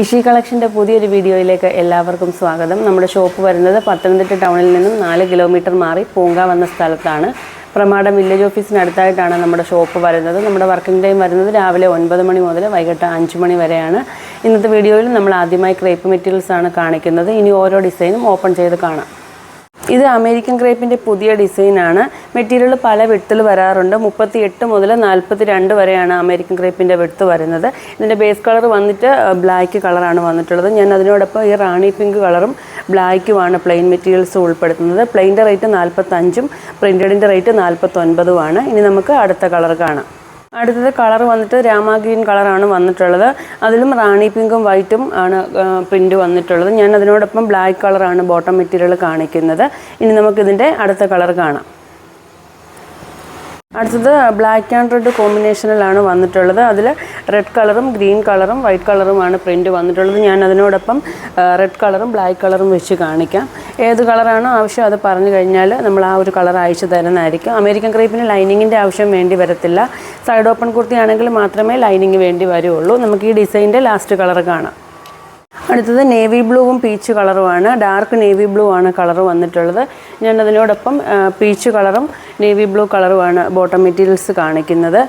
ഇഷി കളക്ഷന്റെ പുതിയൊരു വീഡിയോയിലേക്ക് എല്ലാവർക്കും സ്വാഗതം. നമ്മുടെ ഷോപ്പ് വരുന്നത് പത്തനംതിട്ട ടൗണിൽ നിന്നും നാല് കിലോമീറ്റർ മാറി പൂങ്ക വന്ന സ്ഥലത്താണ്. പ്രമാടം വില്ലേജ് ഓഫീസിനടുത്തായിട്ടാണ് നമ്മുടെ ഷോപ്പ് വരുന്നത്. നമ്മുടെ വർക്കിംഗ് ടൈം വരുന്നത് രാവിലെ ഒൻപത് മണി മുതൽ വൈകിട്ട് അഞ്ച് മണി വരെയാണ്. ഇന്നത്തെ വീഡിയോയിൽ നമ്മൾ ആദ്യമായി ക്രേപ്പ് മെറ്റീരിയൽസ് ആണ് കാണിക്കുന്നത്. ഇനി ഓരോ ഡിസൈനും ഓപ്പൺ ചെയ്ത് കാണാം. ഇത് അമേരിക്കൻ ക്രേപ്പിന്റെ പുതിയ ഡിസൈനാണ്. മെറ്റീരിയൽ പല വിട്ടിൽ വരാറുണ്ട്. മുപ്പത്തി എട്ട് മുതൽ നാൽപ്പത്തി രണ്ട് വരെയാണ് അമേരിക്കൻ ക്രേപ്പിന്റെ വിട്ട് വരുന്നത്. ഇതിന്റെ ബേസ് കളർ വന്നിട്ട് ബ്ലാക്ക് കളറാണ് വന്നിട്ടുള്ളത്. ഞാൻ അതിനോടൊപ്പം ഈ റാണി പിങ്ക് കളറും ബ്ലാക്കുമാണ് പ്ലെയിൻ മെറ്റീരിയൽസ് ഉൾപ്പെടുത്തുന്നത്. പ്ലെയിന്റെ റേറ്റ് നാൽപ്പത്തഞ്ചും പ്രിന്റഡിന്റെ റേറ്റ് നാൽപ്പത്തൊൻപതുമാണ് ഇനി നമുക്ക് അടുത്ത കളർ കാണാം. അടുത്തത് കളർ വന്നിട്ട് രാമ ഗ്രീൻ കളറാണ് വന്നിട്ടുള്ളത്. അതിലും റാണി പിങ്കും വൈറ്റും ആണ് പ്രിന്റ് വന്നിട്ടുള്ളത്. ഞാൻ അതിനോടൊപ്പം ബ്ലാക്ക് കളറാണ് ബോട്ടം മെറ്റീരിയൽ കാണിക്കുന്നത്. ഇനി നമുക്കിതിന്റെ അടുത്ത കളർ കാണാം. അടുത്തത് ബ്ലാക്ക് ആൻഡ് റെഡ് കോമ്പിനേഷനിലാണ് വന്നിട്ടുള്ളത്. അതിൽ റെഡ് കളറും ഗ്രീൻ കളറും വൈറ്റ് കളറുമാണ് പ്രിന്റ് വന്നിട്ടുള്ളത്. ഞാൻ അതിനോടൊപ്പം റെഡ് കളറും ബ്ലാക്ക് കളറും വെച്ച് കാണിക്കാം. ഏത് കളറാണോ ആവശ്യം അത് പറഞ്ഞു കഴിഞ്ഞാൽ നമ്മൾ ആ ഒരു കളർ അയച്ചു തരുന്നതായിരിക്കും. അമേരിക്കൻ ക്രീപ്പിന് ലൈനിങ്ങിന്റെ ആവശ്യം വേണ്ടി വരത്തില്ല. സൈഡ് ഓപ്പൺ കുർത്തി ആണെങ്കിൽ മാത്രമേ ലൈനിങ് വേണ്ടി വരുള്ളൂ. നമുക്ക് ഈ ഡിസൈന്റെ ലാസ്റ്റ് കളർ കാണാം. അടുത്തത് നേവി ബ്ലൂവും പീച്ച് കളറുമാണ്. ഡാർക്ക് നേവി ബ്ലൂ ആണ് കളർ വന്നിട്ടുള്ളത്. ഞാൻ അതിനോടൊപ്പം പീച്ച് കളറും നേവി ബ്ലൂ കളറുമാണ് ബോട്ടം മെറ്റീരിയൽസ് കാണിക്കുന്നത്.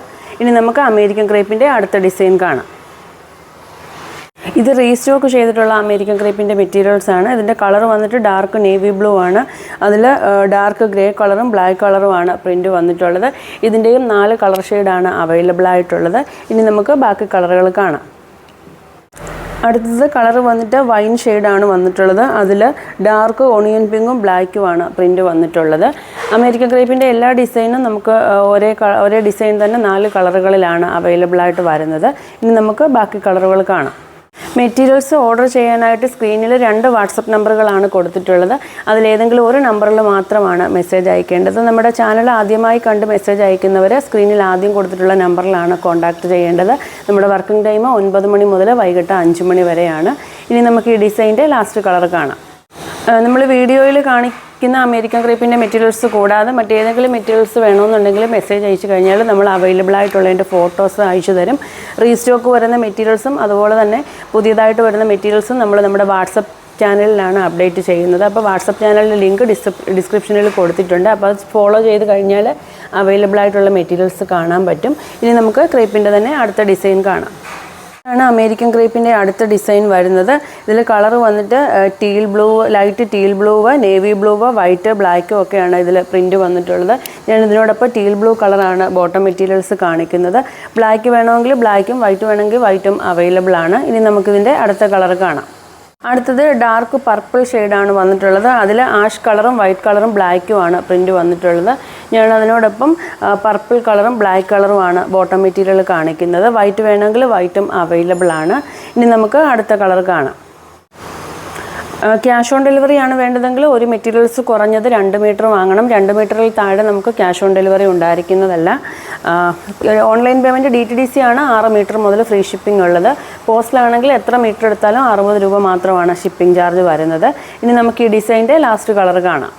ഇനി നമുക്ക് അമേരിക്കൻ ക്രേപ്പിന്റെ അടുത്ത ഡിസൈൻ കാണാം. ഇത് റീസ്റ്റോക്ക് ചെയ്തിട്ടുള്ള അമേരിക്കൻ ക്രീപ്പിന്റെ മെറ്റീരിയൽസ് ആണ്. ഇതിന്റെ കളർ വന്നിട്ട് ഡാർക്ക് നേവി ബ്ലൂ ആണ്. അതിൽ ഡാർക്ക് ഗ്രേ കളറും ബ്ലാക്ക് കളറുമാണ് പ്രിന്റ് വന്നിട്ടുള്ളത്. ഇതിന്റെയും നാല് കളർ ഷെയ്ഡാണ് അവൈലബിൾ ആയിട്ടുള്ളത്. ഇനി നമുക്ക് ബാക്കി കളറുകൾ കാണാം. അടുത്തത് കളർ വന്നിട്ട് വൈൻ ഷെയ്ഡാണ് വന്നിട്ടുള്ളത്. അതിൽ ഡാർക്ക് ഓണിയൻ പിങ്കും ബ്ലാക്കുമാണ് പ്രിന്റ് വന്നിട്ടുള്ളത്. അമേരിക്കൻ ക്രേപ്പിന്റെ എല്ലാ ഡിസൈനും നമുക്ക് ഒരേ ഒരേ ഡിസൈൻ തന്നെ നാല് കളറുകളിലാണ് അവൈലബിൾ ആയിട്ട് വരുന്നത്. ഇനി നമുക്ക് ബാക്കി കളറുകൾ കാണാം. മെറ്റീരിയൽസ് ഓർഡർ ചെയ്യാനായിട്ട് സ്ക്രീനിൽ രണ്ട് വാട്സപ്പ് നമ്പറുകളാണ് കൊടുത്തിട്ടുള്ളത്. അതിലേതെങ്കിലും ഒരു നമ്പറിൽ മാത്രമാണ് മെസ്സേജ് അയക്കേണ്ടത്. നമ്മുടെ ചാനൽ ആദ്യമായി കണ്ട് മെസ്സേജ് അയക്കുന്നവർ സ്ക്രീനിൽ ആദ്യം കൊടുത്തിട്ടുള്ള നമ്പറിലാണ് കോൺടാക്റ്റ് ചെയ്യേണ്ടത്. നമ്മുടെ വർക്കിംഗ് ടൈം ഒൻപത് മണി മുതൽ വൈകിട്ട് അഞ്ച് മണി വരെയാണ്. ഇനി നമുക്ക് ഈ ഡിസൈന്റെ ലാസ്റ്റ് കളർ കാണാം. നമ്മൾ വീഡിയോയിൽ കാണിക്കുന്ന അമേരിക്കൻ ക്രേപ്പിന്റെ മെറ്റീരിയൽസ് കൂടാതെ മറ്റേതെങ്കിലും മെറ്റീരിയൽസ് വേണമെന്നുണ്ടെങ്കിൽ മെസ്സേജ് അയച്ചു കഴിഞ്ഞാൽ നമ്മൾ അവൈലബിൾ ആയിട്ടുള്ളതിന്റെ ഫോട്ടോസ് അയച്ചു തരും. റീസ്റ്റോക്ക് വരുന്ന മെറ്റീരിയൽസും അതുപോലെ തന്നെ പുതിയതായിട്ട് വരുന്ന മെറ്റീരിയൽസും നമ്മൾ നമ്മുടെ വാട്സപ്പ് ചാനലിലാണ് അപ്ഡേറ്റ് ചെയ്യുന്നത്. അപ്പോൾ വാട്സപ്പ് ചാനലിന്റെ ലിങ്ക് ഡിസ്ക്രിപ്ഷനിൽ കൊടുത്തിട്ടുണ്ട്. അപ്പോൾ അത് ഫോളോ ചെയ്ത് കഴിഞ്ഞാൽ അവൈലബിൾ ആയിട്ടുള്ള മെറ്റീരിയൽസ് കാണാൻ പറ്റും. ഇനി നമുക്ക് ക്രേപ്പിന്റെ തന്നെ അടുത്ത ഡിസൈൻ കാണാം. ആണ് അമേരിക്കൻ ക്രേപ്പിന്റെ അടുത്ത ഡിസൈൻ വരുന്നത്. ഇതിൽ കളർ വന്നിട്ട് teal blue light teal blue navy blue white ബ്ലാക്കും ഒക്കെയാണ് ഇതിൽ പ്രിന്റ് വന്നിട്ടുള്ളത്. ഞാൻ ഇതിനോടൊപ്പം ടീൽ ബ്ലൂ കളറാണ് ബോട്ടം മെറ്റീരിയൽസ് കാണിക്കുന്നത്. ബ്ലാക്ക് വേണമെങ്കിൽ ബ്ലാക്കും വൈറ്റ് വേണമെങ്കിൽ വൈറ്റും അവൈലബിൾ ആണ്. ഇനി നമുക്കിതിന്റെ അടുത്ത കളർ കാണാം. അടുത്തത് ഡാർക്ക് പർപ്പിൾ ഷെയ്ഡാണ് വന്നിട്ടുള്ളത്. അതിൽ ആഷ് കളറും വൈറ്റ് കളറും ബ്ലാക്കുമാണ് പ്രിന്റ് വന്നിട്ടുള്ളത്. ഞാൻ അതിനോടൊപ്പം പർപ്പിൾ കളറും ബ്ലാക്ക് കളറുമാണ് ബോട്ടം മെറ്റീരിയൽ കാണിക്കുന്നത്. വൈറ്റ് വേണമെങ്കിൽ വൈറ്റും അവൈലബിൾ ആണ്. ഇനി നമുക്ക് അടുത്ത കളർ കാണാം. ക്യാഷ് ഓൺ ഡെലിവറി ആണ് വേണ്ടതെങ്കിൽ ഒരു മെറ്റീരിയൽസ് കുറഞ്ഞത് രണ്ട് മീറ്റർ വാങ്ങണം. രണ്ട് മീറ്ററിൽ താഴെ നമുക്ക് cash on delivery ഉണ്ടായിരിക്കുന്നതല്ല. Online payment D T D C ആണ് ആറ് മീറ്റർ മുതൽ ഫ്രീ ഷിപ്പിംഗ് ഉള്ളത്. പോസ്റ്റിലാണെങ്കിൽ എത്ര മീറ്റർ എടുത്താലും അറുപത് രൂപ മാത്രമാണ് ഷിപ്പിംഗ് ചാർജ് വരുന്നത്. ഇനി നമുക്ക് ഈ ഡിസൈന്റെ ലാസ്റ്റ് കളർ കാണാം.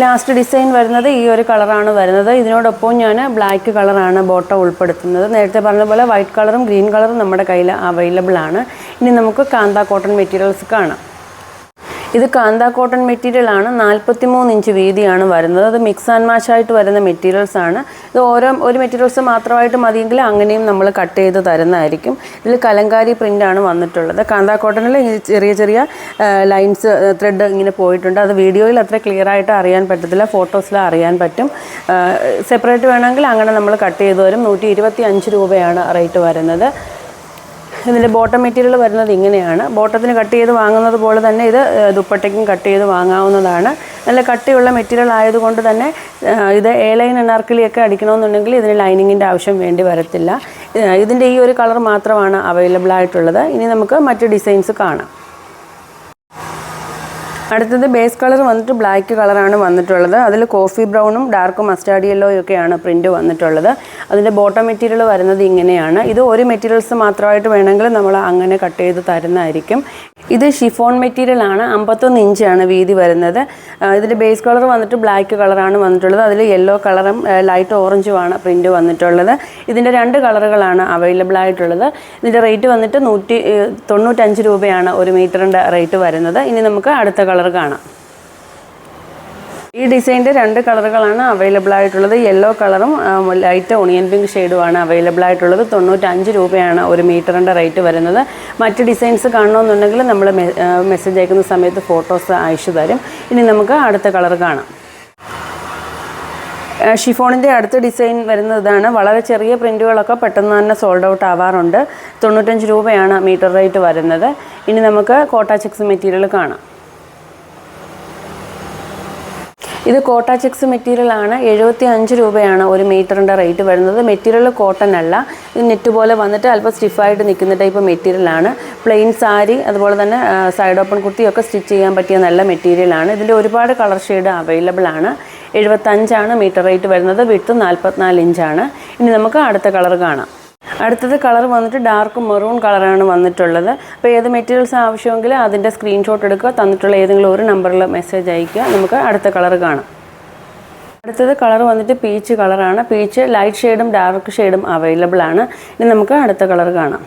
ലാസ്റ്റ് ഡിസൈൻ വരുന്നത് ഈ ഒരു കളറാണ് വരുന്നത്. ഇതിനോടൊപ്പം ഞാൻ ബ്ലാക്ക് കളറാണ് ബോട്ടം ഉൾപ്പെടുത്തുന്നത്. നേരത്തെ പറഞ്ഞ പോലെ വൈറ്റ് കളറും ഗ്രീൻ കളറും നമ്മുടെ കയ്യിൽ അവൈലബിൾ ആണ്. ഇനി നമുക്ക് കാന്ത കോട്ടൺ മെറ്റീരിയൽസ് കാണാം. ഇത് കാന്ത കോട്ടൺ മെറ്റീരിയൽ ആണ്. നാൽപ്പത്തി മൂന്ന് ഇഞ്ച് വീതിയാണ് വരുന്നത്. അത് മിക്സ് ആൻഡ് മാച്ച് ആയിട്ട് വരുന്ന മെറ്റീരിയൽസ് ആണ്. ഇത് ഓരോ ഒരു മെറ്റീരിയൽസ് മാത്രമായിട്ട് മതിയെങ്കിൽ അങ്ങനെയും നമ്മൾ കട്ട് ചെയ്ത് തരുന്നതായിരിക്കും. ഇതിൽ കലങ്കാരി പ്രിന്റ് ആണ് വന്നിട്ടുള്ളത്. കാന്ത കോട്ടണിൽ ചെറിയ ചെറിയ ലൈൻസ് ത്രെഡ് ഇങ്ങനെ പോയിട്ടുണ്ട്. അത് വീഡിയോയിൽ അത്ര ക്ലിയർ ആയിട്ട് അറിയാൻ പറ്റത്തില്ല. ഫോട്ടോസിൽ അറിയാൻ പറ്റും. സെപ്പറേറ്റ് വേണമെങ്കിൽ അങ്ങനെ നമ്മൾ കട്ട് ചെയ്ത് വരും. നൂറ്റി രൂപയാണ് റേറ്റ് വരുന്നത്. ഇതിന്റെ ബോട്ടം മെറ്റീരിയൽ വരുന്നത് ഇങ്ങനെയാണ്. ബോട്ടത്തിന് കട്ട് ചെയ്ത് വാങ്ങുന്നത് പോലെ തന്നെ ഇത് ദുപ്പട്ടയ്ക്കും കട്ട് ചെയ്ത് വാങ്ങാവുന്നതാണ്. നല്ല കട്ടിയുള്ള മെറ്റീരിയൽ ആയതുകൊണ്ട് തന്നെ ഇത് എ ലൈൻ അടിക്കണമെന്നുണ്ടെങ്കിൽ ഇതിന് ലൈനിങ്ങിന്റെ ആവശ്യം വേണ്ടി വരത്തില്ല. ഇതിന്റെ ഈ ഒരു കളർ മാത്രമാണ് അവൈലബിൾ ആയിട്ടുള്ളത്. ഇനി നമുക്ക് മറ്റ് ഡിസൈൻസ് കാണാം. അടുത്തത് ബേസ് കളർ വന്നിട്ട് ബ്ലാക്ക് കളറാണ് വന്നിട്ടുള്ളത്. അതിൽ കോഫി ബ്രൗണും ഡാർക്ക് മസ്റ്റാർഡ് യെല്ലോയും ഒക്കെയാണ് പ്രിന്റ് വന്നിട്ടുള്ളത്. അതിന്റെ ബോട്ടം മെറ്റീരിയൽ വരുന്നത് ഇങ്ങനെയാണ്. ഇത് ഒരു മെറ്റീരിയൽസ് മാത്രമായിട്ട് വേണമെങ്കിൽ നമ്മൾ അങ്ങനെ കട്ട് ചെയ്ത് തരുന്നതായിരിക്കും. ഇത് ഷിഫോൺ മെറ്റീരിയൽ ആണ്. അമ്പത്തൊന്ന് ഇഞ്ചാണ് വീതി വരുന്നത്. ഇതിന്റെ ബേസ് കളർ വന്നിട്ട് ബ്ലാക്ക് കളറാണ് വന്നിട്ടുള്ളത്. അതിൽ യെല്ലോ കളറും ലൈറ്റ് ഓറഞ്ചുമാണ് പ്രിന്റ് വന്നിട്ടുള്ളത്. ഇതിന്റെ രണ്ട് കളറുകളാണ് അവൈലബിൾ ആയിട്ടുള്ളത്. ഇതിന്റെ റേറ്റ് വന്നിട്ട് നൂറ്റി തൊണ്ണൂറ്റഞ്ച് രൂപയാണ് ഒരു മീറ്ററിന്റെ റേറ്റ് വരുന്നത്. ഇനി നമുക്ക് അടുത്ത കളർ കാണാം. ഈ ഡിസൈനിന്റെ രണ്ട് കളറുകളാണ് അവൈലബിൾ ആയിട്ടുള്ളത്. യെല്ലോ കളറും ലൈറ്റ് ഒണിയൻ പിങ്ക് ഷെയ്ഡുമാണ് അവൈലബിൾ ആയിട്ടുള്ളത്. തൊണ്ണൂറ്റഞ്ച് രൂപയാണ് ഒരു മീറ്ററിന്റെ റേറ്റ് വരുന്നത്. മറ്റ് ഡിസൈൻസ് കാണണമെന്നുണ്ടെങ്കിൽ നമ്മൾ മെസ്സേജ് അയക്കുന്ന സമയത്ത് ഫോട്ടോസ് അയച്ചു തരും. ഇനി നമുക്ക് അടുത്ത കളർ കാണാം. ഷിഫോണിന്റെ അടുത്ത ഡിസൈൻ വരുന്നത് ഇതാണ് വളരെ ചെറിയ പ്രിന്റുകളൊക്കെ പെട്ടെന്ന് തന്നെ സോൾഡ് ഔട്ട് ആവാറുണ്ട്. തൊണ്ണൂറ്റഞ്ച് രൂപയാണ് മീറ്റർ റേറ്റ് വരുന്നത്. ഇനി നമുക്ക് കോട്ടാ ചെക്സ് മെറ്റീരിയൽ കാണാം. ഇത് കോട്ട ചെക്സ് മെറ്റീരിയൽ ആണ്. എഴുപത്തി അഞ്ച് രൂപയാണ് ഒരു മീറ്ററിന്റെ റേറ്റ് വരുന്നത്. മെറ്റീരിയൽ കോട്ടൺ അല്ല. ഇത് നെറ്റ് പോലെ വന്നിട്ട് അല്പം സ്റ്റിഫായിട്ട് നിൽക്കുന്ന ടൈപ്പ് മെറ്റീരിയലാണ് പ്ലെയിൻ സാരി അതുപോലെ തന്നെ സൈഡ് ഓപ്പൺ കുർത്തിയൊക്കെ സ്റ്റിച്ച് ചെയ്യാൻ പറ്റിയ നല്ല മെറ്റീരിയൽ ആണ്. ഇതിന്റെ ഒരുപാട് കളർ ഷെയ്ഡ് അവൈലബിൾ ആണ്. എഴുപത്തഞ്ചാണ് മീറ്റർ റേറ്റ് വരുന്നത്. വിട്ട് നാൽപ്പത്തിനാല് ഇഞ്ചാണ്. ഇനി നമുക്ക് അടുത്ത കളർ കാണാം. അടുത്തത് കളർ വന്നിട്ട് ഡാർക്ക് മെറൂൺ കളറാണ് വന്നിട്ടുള്ളത്. അപ്പോൾ ഏത് മെറ്റീരിയൽസ് ആവശ്യമെങ്കിൽ അതിന്റെ സ്ക്രീൻഷോട്ട് എടുക്കുക തന്നിട്ടുള്ള ഏതെങ്കിലും ഒരു നമ്പറിൽ മെസ്സേജ് അയക്കുക നമുക്ക് അടുത്ത കളർ കാണാം. അടുത്തത് കളർ വന്നിട്ട് പീച്ച് കളറാണ്. പീച്ച് ലൈറ്റ് ഷെയ്ഡും ഡാർക്ക് ഷെയ്ഡും അവൈലബിൾ ആണ്. ഇനി നമുക്ക് അടുത്ത കളർ കാണാം.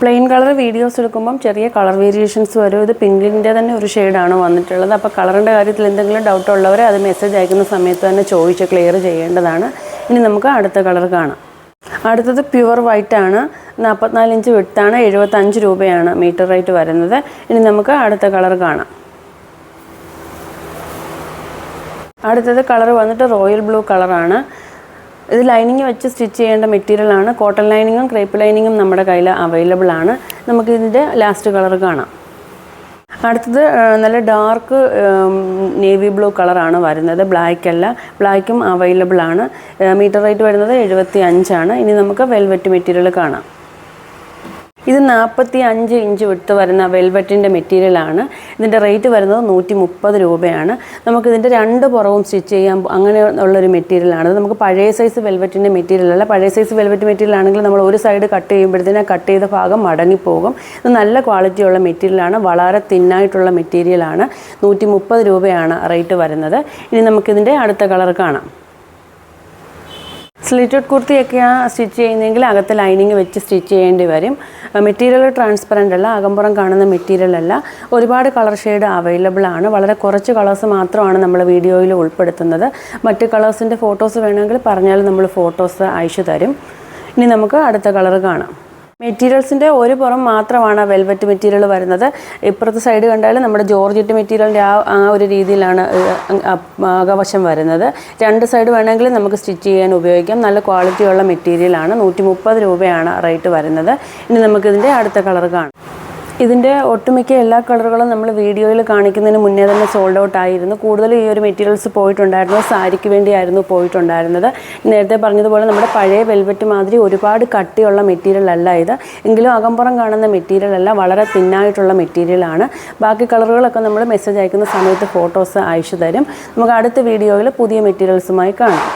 പ്ലെയിൻ കളർ വീഡിയോസ് എടുക്കുമ്പം ചെറിയ കളർ വേരിയേഷൻസ് വരും. ഇത് പിങ്കിന്റെ തന്നെ ഒരു ഷെയ്ഡാണ് വന്നിട്ടുള്ളത്. അപ്പോൾ കളറിന്റെ കാര്യത്തിൽ എന്തെങ്കിലും ഡൗട്ട് ഉള്ളവരെ അത് മെസ്സേജ് അയക്കുന്ന സമയത്ത് തന്നെ ചോദിച്ച് ക്ലിയർ ചെയ്യേണ്ടതാണ്. ഇനി നമുക്ക് അടുത്ത കളർ കാണാം. അടുത്തത് പ്യുവർ വൈറ്റ് ആണ്. നാൽപ്പത്തിനാല് ഇഞ്ച് വിട്ടാണ്. എഴുപത്തഞ്ച് രൂപയാണ് മീറ്റർ റേറ്റ് വരുന്നത്. ഇനി നമുക്ക് അടുത്ത കളർ കാണാം. അടുത്തത് കളർ വന്നിട്ട് റോയൽ ബ്ലൂ കളറാണ് ഇത് ലൈനിങ് വെച്ച് സ്റ്റിച്ച് ചെയ്യേണ്ട മെറ്റീരിയൽ ആണ്. കോട്ടൺ ലൈനിങ്ങും ക്രേപ്പ് ലൈനിങ്ങും നമ്മുടെ കയ്യിൽ അവൈലബിൾ ആണ്. നമുക്കിതിന്റെ ലാസ്റ്റ് കളർ കാണാം. അടുത്തത് നല്ല ഡാർക്ക് നേവി ബ്ലൂ കളറാണ് വരുന്നത്. ബ്ലാക്ക് അല്ല. ബ്ലാക്കും അവൈലബിൾ ആണ്. മീറ്റർ റേറ്റ് വരുന്നത് എഴുപത്തി അഞ്ചാണ് ഇനി നമുക്ക് വെൽവെറ്റ് മെറ്റീരിയൽ കാണാം. ഇത് നാൽപ്പത്തി അഞ്ച് ഇഞ്ച് വിട്ട് വരുന്ന വെൽവെറ്റിന്റെ മെറ്റീരിയലാണ് ഇതിന്റെ റേറ്റ് വരുന്നത് നൂറ്റി മുപ്പത് രൂപയാണ് നമുക്കിതിന്റെ രണ്ട് പുറവും സ്റ്റിച്ച് ചെയ്യാൻ അങ്ങനെ ഉള്ളൊരു മെറ്റീരിയലാണ് നമുക്ക് പഴയ സൈസ് വെൽവെറ്റിന്റെ മെറ്റീരിയൽ അല്ല. പഴയ സൈസ് വെൽവെറ്റ് മെറ്റീരിയൽ ആണെങ്കിൽ നമ്മൾ ഒരു സൈഡ് കട്ട് ചെയ്യുമ്പോഴത്തേനും കട്ട് ചെയ്ത ഭാഗം മടങ്ങിപ്പോകും. ഇത് നല്ല ക്വാളിറ്റിയുള്ള മെറ്റീരിയലാണ് വളരെ തിന്നായിട്ടുള്ള മെറ്റീരിയലാണ് നൂറ്റി മുപ്പത് രൂപയാണ് റേറ്റ് വരുന്നത്. ഇനി നമുക്കിതിന്റെ അടുത്ത കളർ കാണാം. സ്ലിറ്റഡ് കുർത്തിയൊക്കെയാണ് സ്റ്റിച്ച് ചെയ്യുന്നതെങ്കിൽ അകത്ത് ലൈനിങ് വെച്ച് സ്റ്റിച്ച് ചെയ്യേണ്ടി വരും. മെറ്റീരിയൽ ട്രാൻസ്പെറന്റ് അല്ല അകമ്പുറം കാണുന്ന മെറ്റീരിയൽ അല്ല. ഒരുപാട് കളർ ഷെയ്ഡ് അവൈലബിൾ ആണ്. വളരെ കുറച്ച് കളേഴ്സ് മാത്രമാണ് നമ്മൾ വീഡിയോയിൽ ഉൾപ്പെടുത്തുന്നത്. മറ്റ് കളേഴ്സിന്റെ ഫോട്ടോസ് വേണമെങ്കിൽ പറഞ്ഞാൽ നമ്മൾ ഫോട്ടോസ് അയച്ചു തരും. ഇനി നമുക്ക് അടുത്ത കളർ കാണാം. മെറ്റീരിയൽസിന്റെ ഒരു പുറം മാത്രമാണ് വെൽവെറ്റ് മെറ്റീരിയൽ വരുന്നത്. ഇപ്പുറത്തെ സൈഡ് കണ്ടാൽ നമ്മുടെ ജോർജറ്റ് മെറ്റീരിയലിന്റെ ആ ആ ഒരു രീതിയിലാണ് അകവശം വരുന്നത്. രണ്ട് സൈഡ് വേണമെങ്കിൽ നമുക്ക് സ്റ്റിച്ച് ചെയ്യാൻ ഉപയോഗിക്കാം. നല്ല ക്വാളിറ്റിയുള്ള മെറ്റീരിയലാണ് നൂറ്റി മുപ്പത് രൂപയാണ് റേറ്റ് വരുന്നത്. ഇനി നമുക്കിതിന്റെ അടുത്ത കളർ കാണാം. ഇതിന്റെ ഒട്ടുമിക്ക എല്ലാ കളറുകളും നമ്മൾ വീഡിയോയിൽ കാണിക്കുന്നതിന് മുന്നേ തന്നെ സോൾഡ് ഔട്ട് ആയിരുന്നു. കൂടുതൽ ഈ ഒരു മെറ്റീരിയൽസ് പോയിട്ടുണ്ടായിരുന്നു സാരിക്ക് വേണ്ടിയായിരുന്നു പോയിട്ടുണ്ടായിരുന്നത്. നേരത്തെ പറഞ്ഞതുപോലെ നമ്മുടെ പഴയ വെൽവെറ്റ് മാതിരി ഒരുപാട് കട്ടിയുള്ള മെറ്റീരിയൽ അല്ല ഇത്. എങ്കിലും അകമ്പുറം കാണുന്ന മെറ്റീരിയൽ അല്ല വളരെ തിന്നായിട്ടുള്ള മെറ്റീരിയലാണ് ബാക്കി കളറുകളൊക്കെ നമ്മൾ മെസ്സേജ് അയക്കുന്ന സമയത്ത് ഫോട്ടോസ് അയച്ചു തരും. നമുക്ക് അടുത്ത വീഡിയോയിൽ പുതിയ മെറ്റീരിയൽസുമായി കാണാം.